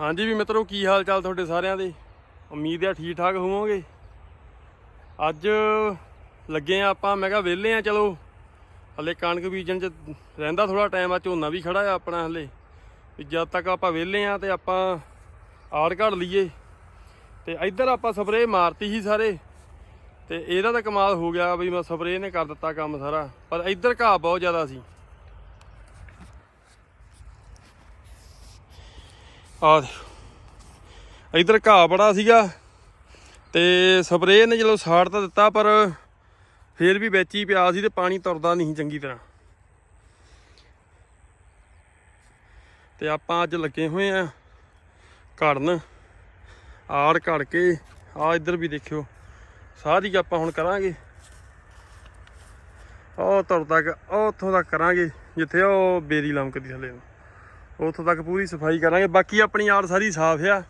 ਹਾਂਜੀ ਵੀ ਮਿੱਤਰੋ, ਕੀ ਹਾਲ ਚਾਲ ਤੁਹਾਡੇ ਸਾਰਿਆਂ ਦੇ? ਉਮੀਦ ਹੈ ਠੀਕ ਠਾਕ ਹੋਵੋਗੇ। ਅੱਜ ਲੱਗੇ ਆ ਆਪਾਂ, ਮੈਂ ਕਿਹਾ ਵਿਹਲੇ ਆ, ਚਲੋ। ਹਲੇ ਕਣਕ ਬੀਜਣ ਚ ਰਹਿੰਦਾ ਥੋੜਾ ਟਾਈਮ, ਆ ਝੋਨਾ ਵੀ ਖੜਾ ਆ ਆਪਣਾ ਹਲੇ। ਵੀ ਜਦ ਤੱਕ ਆਪਾਂ ਵਿਹਲੇ ਆ ਤੇ ਆਪਾਂ ਆੜ ਘੜ ਲਈਏ। ਤੇ ਇੱਧਰ ਆਪਾਂ ਸਪਰੇਅ ਮਾਰਤੀ ਸੀ ਸਾਰੇ। ਤੇ ਇਹਦਾ ਤਾਂ ਕਮਾਲ ਹੋ ਗਿਆ ਵੀ ਮੈਂ ਸਪਰੇਅ ਨੇ ਕਰ ਦਿੱਤਾ ਕੰਮ ਸਾਰਾ। ਪਰ ਇੱਧਰ ਘਾਹ ਬਹੁਤ ਜ਼ਿਆਦਾ ਸੀ। ਆ ਦੇਖੋ। ਇਧਰ ਘਾਹ ਬੜਾ ਸੀਗਾ ਤੇ ਸਪਰੇਅ ਨੇ ਜਦੋਂ ਸਾੜ ਤਾਂ ਦਿੱਤਾ, ਪਰ ਫੇਰ ਵੀ ਵਿੱਚ ਹੀ ਪਿਆ ਸੀ ਤੇ ਪਾਣੀ ਤੁਰਦਾ ਨਹੀਂ ਚੰਗੀ ਤਰ੍ਹਾਂ। ਤੇ ਆਪਾਂ ਅੱਜ ਲੱਗੇ ਹੋਏ ਆ ਘੜਨ। ਆੜ ਘੜ ਕੇ ਆ ਇੱਧਰ ਵੀ ਦੇਖਿਓ, ਸਾਰੀ ਆਪਾਂ ਹੁਣ ਕਰਾਂਗੇ। ਉਹ ਤੁਰ ਤੱਕ ਉਹ ਉੱਥੋਂ ਤੱਕ ਕਰਾਂਗੇ, ਜਿੱਥੇ ਉਹ ਬੇਰੀ ਲਮਕਦੀ ਥੱਲੇ ਨੂੰ। ਉੱਥੋਂ ਤੱਕ ਪੂਰੀ ਸਫ਼ਾਈ ਕਰਾਂਗੇ। ਬਾਕੀ ਆਪਣੀ ਆੜ ਸਾਰੀ ਸਾਫ਼ ਆ।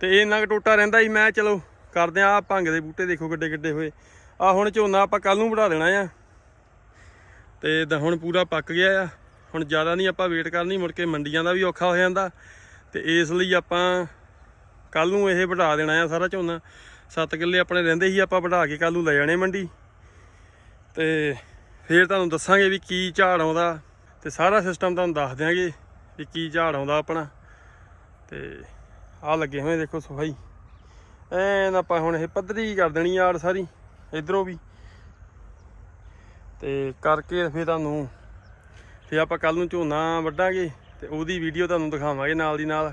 ਤੇ ਇਹ ਇੰਨਾ ਕੁ ਟੋਟਾ ਰਹਿੰਦਾ ਸੀ ਮੈਂ ਚਲੋ ਕਰਦੇ ਆ ਭੰਗ ਦੇ ਬੂਟੇ ਦੇਖੋ ਕਿੱਡੇ ਕਿੱਡੇ ਹੋਏ। ਆ ਹੁਣ ਝੋਨਾ ਆਪਾਂ ਕੱਲ ਨੂੰ ਵਢਾ ਦੇਣਾ ਆ। ਤੇ ਦ- ਹੁਣ ਪੂਰਾ ਪੱਕ ਗਿਆ ਆ। ਹੁਣ ਜ਼ਿਆਦਾ ਨਹੀਂ ਆਪਾਂ ਵੇਟ ਕਰਨੀ, ਮੁੜ ਕੇ ਮੰਡੀਆਂ ਦਾ ਵੀ ਔਖਾ ਹੋ ਜਾਂਦਾ। ਤੇ ਇਸ ਲਈ ਆਪਾਂ ਕੱਲ ਨੂੰ ਇਹ ਵਢਾ ਦੇਣਾ ਆ ਸਾਰਾ ਝੋਨਾ। 7 ਕਿੱਲੇ ਆਪਣੇ ਰਹਿੰਦੇ ਸੀ, ਆਪਾਂ ਵਢਾ ਕੇ ਕੱਲ ਨੂੰ ਲੈ ਜਾਣੇ ਮੰਡੀ। ਤੇ ਫੇਰ ਤੁਹਾਨੂੰ ਦੱਸਾਂਗੇ ਵੀ ਕੀ ਝਾੜ ਆਉਂਦਾ। ਤੇ ਸਾਰਾ ਸਿਸਟਮ ਤੁਹਾਨੂੰ ਦੱਸ ਦਿਆਂਗੇ। ਵੀ ਕੀ ਝਾੜ ਆਉਂਦਾ ਆਪਣਾ। ਤੇ ਆਹ ਲੱਗੇ ਹੋਏ ਦੇਖੋ ਸਫ਼ਾਈ। ਐਨ ਆਪਾਂ ਹੁਣ ਇਹ ਪੱਧਰੀ ਕਰ ਦੇਣੀ ਆੜ ਸਾਰੀ, ਇਧਰੋਂ ਵੀ। ਤੇ ਕਰਕੇ ਫੇਰ ਤੁਹਾਨੂੰ ਫੇਰ ਆਪਾਂ ਕੱਲ ਨੂੰ ਝੋਨਾ ਵੱਢਾਂਗੇ ਤੇ ਉਹਦੀ ਵੀਡੀਓ ਤੁਹਾਨੂੰ ਦਿਖਾਵਾਂਗੇ ਨਾਲ ਦੀ ਨਾਲ।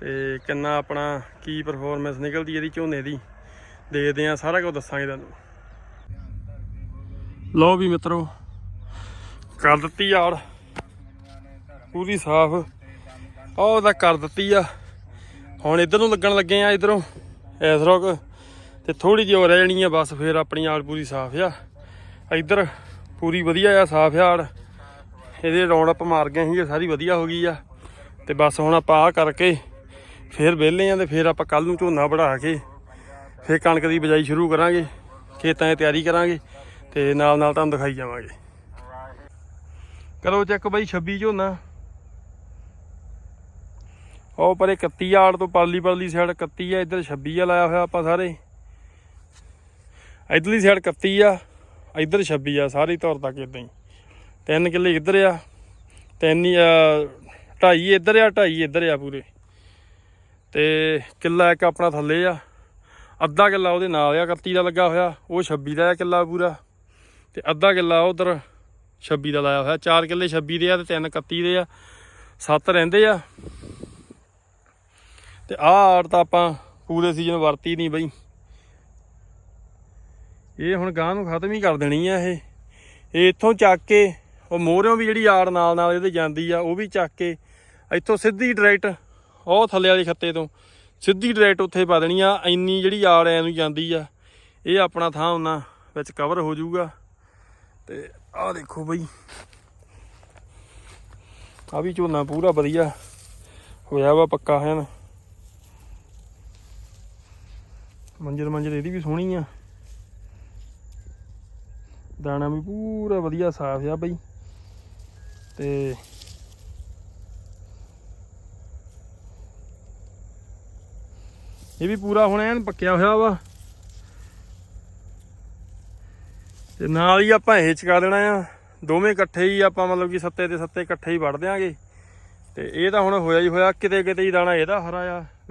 ਤੇ ਕਿੰਨਾ ਆਪਣਾ ਕੀ ਪਰਫਾਰਮੈਂਸ ਨਿਕਲਦੀ ਇਹਦੀ ਝੋਨੇ ਦੀ। ਦੇਖਦੇ ਆ ਸਾਰਾ ਕੁਝ ਦੱਸਾਂਗੇ ਤੁਹਾਨੂੰ। ਲਓ ਵੀ ਮਿੱਤਰੋ, ਕਰ ਦਿੱਤੀ ਆੜ। ਪੂਰੀ ਸਾਫ਼। ਆਹ ਉਹਦਾ ਕਰ ਦਿੱਤੀ ਆ। ਹੁਣ ਇਧਰ ਨੂੰ ਲੱਗਣ ਲੱਗੇ ਆ ਇਧਰੋਂ ਐਸ ਰੋਕ। ਤੇ ਥੋੜੀ ਜਿਹੀ ਹੋ ਰਹਿ ਜਾਣੀ ਆ, ਬਸ ਫੇਰ ਆਪਣੀ ਆੜ ਪੂਰੀ ਸਾਫ਼ ਆ। ਇਧਰ ਪੂਰੀ ਵਧੀਆ ਆ, ਸਾਫ਼ ਆੜ। ਇਹਦੇ ਰੌਂਡ ਅਪ ਮਾਰ ਗਏ ਸੀ ਸਾਰੀ ਵਧੀਆ ਹੋ ਗਈ ਆ। ਤੇ ਬਸ ਹੁਣ ਆਪਾਂ ਆ ਕਰਕੇ ਫੇਰ ਵਿਹਲੇ ਆ ਤੇ ਫੇਰ ਆਪਾਂ ਕੱਲ ਨੂੰ ਝੋਨਾ ਵਢਾ ਕੇ ਫੇਰ ਕਣਕ ਦੀ ਬਿਜਾਈ ਸ਼ੁਰੂ ਕਰਾਂਗੇ। ਖੇਤਾਂ 'ਚ ਤਿਆਰੀ ਕਰਾਂਗੇ ਤੇ ਨਾਲ ਨਾਲ ਤੁਹਾਨੂੰ ਦਿਖਾਈ ਜਾਵਾਂਗੇ। ਕਰੋ ਚੈੱਕ ਬਾਈ 26 ਝੋਨਾ। ਉਹ ਪਰੇ 31 ਆੜ ਤੋਂ ਪਰਲੀ ਪਰਲੀ ਸਾਈਡ 31 ਆ, ਇੱਧਰ 26 ਆ ਲਾਇਆ ਹੋਇਆ ਆਪਾਂ ਸਾਰੇ। ਇਧਰਲੀ ਸਾਈਡ 31 ਆ, ਇੱਧਰ 26 ਆ, ਸਾਰੀ ਤੌਰ ਤੱਕ ਇਦਾਂ ਹੀ। ਤਿੰਨ ਕਿੱਲੇ ਇੱਧਰ ਆ, ਤਿੰਨ ਢਾਈ ਇੱਧਰ ਆ, ਢਾਈ ਇੱਧਰ ਆ ਪੂਰੇ। ਤੇ ਕਿੱਲਾ ਇੱਕ ਆਪਣਾ ਥੱਲੇ ਆ। ਅੱਧਾ ਕਿੱਲਾ ਉਹਦੇ ਨਾਲ ਆ 31 ਦਾ ਲੱਗਾ ਹੋਇਆ, ਉਹ 26 ਦਾ ਆ ਕਿੱਲਾ ਪੂਰਾ। ਤੇ ਅੱਧਾ ਕਿੱਲਾ ਉਧਰ 26 ਦਾ ਲਾਇਆ ਹੋਇਆ 4 ਕਿੱਲੇ 26 ਦੇ ਆ ਤੇ 3 31 ਦੇ ਆ 7 ਰਹਿੰਦੇ ਆ। ਤੇ ਆਹ ਆੜ ਤਾਂ ਆਪਾਂ ਪੂਰੇ ਸੀਜ਼ਨ ਵਰਤੀ ਨਹੀਂ ਬਈ। ਇਹ ਹੁਣ ਗਾਂ ਨੂੰ ਖਤਮ ਹੀ ਕਰ ਦੇਣੀ ਆ ਇਹ। ਇਹ ਇੱਥੋਂ ਚੱਕ ਕੇ, ਉਹ ਮੋਹਰਿਓਂ ਵੀ ਜਿਹੜੀ ਆੜ ਨਾਲ ਨਾਲ ਇਹਦੇ ਜਾਂਦੀ ਆ, ਉਹ ਵੀ ਚੱਕ ਕੇ ਇੱਥੋਂ ਸਿੱਧੀ ਡਾਇਰੈਕਟ ਉਹ ਥੱਲੇ ਵਾਲੇ ਖੱਤੇ ਤੋਂ ਸਿੱਧੀ ਡਾਇਰੈਕਟ ਉੱਥੇ ਪਾ ਦੇਣੀ ਆ, ਇੰਨੀ ਜਿਹੜੀ ਆੜ ਐ ਨੂੰ ਜਾਂਦੀ ਆ, ਇਹ ਆਪਣਾ ਥਾਂ ਉਹਨਾਂ ਵਿੱਚ ਕਵਰ ਹੋ ਜਾਊਗਾ। ਤੇ ਆਹ ਦੇਖੋ ਬਈ। ਆ ਵੀ ਝੋਨਾ ਪੂਰਾ ਵਧੀਆ ਹੋਇਆ ਵਾ ਪੱਕਾ ਹੈ ਨਾ ਮੰਜਰ ਮੰਜਰ ਇਹਦੀ ਵੀ ਸੋਹਣੀ ਆ। ਦਾਣਾ ਵੀ ਪੂਰਾ ਵਧੀਆ ਸਾਫ਼ ਆ ਬਈ। ਤੇ ਇਹ ਵੀ ਪੂਰਾ ਹੁਣ ਐਨ ਪੱਕਿਆ ਹੋਇਆ ਵਾ। ਤੇ ਨਾਲ ਹੀ ਆਪਾਂ ਇਹ ਚਕਾ ਦੇਣਾ ਆ। ਦੋਵੇਂ ਇਕੱਠੇ ਹੀ ਆਪਾਂ ਮਤਲਬ ਕਿ ਸੱਤੇ ਤੇ ਸੱਤੇ ਇਕੱਠੇ ਹੀ ਵੜ ਦਿਆਂਗੇ। ਤੇ ਇਹ ਤਾਂ ਹੁਣ ਹੋਇਆ ਹੀ ਹੋਇਆ, ਕਿਤੇ ਕਿਤੇ ਹੀ ਦਾਣਾ ਇਹਦਾ ਹਰਾ ਆ।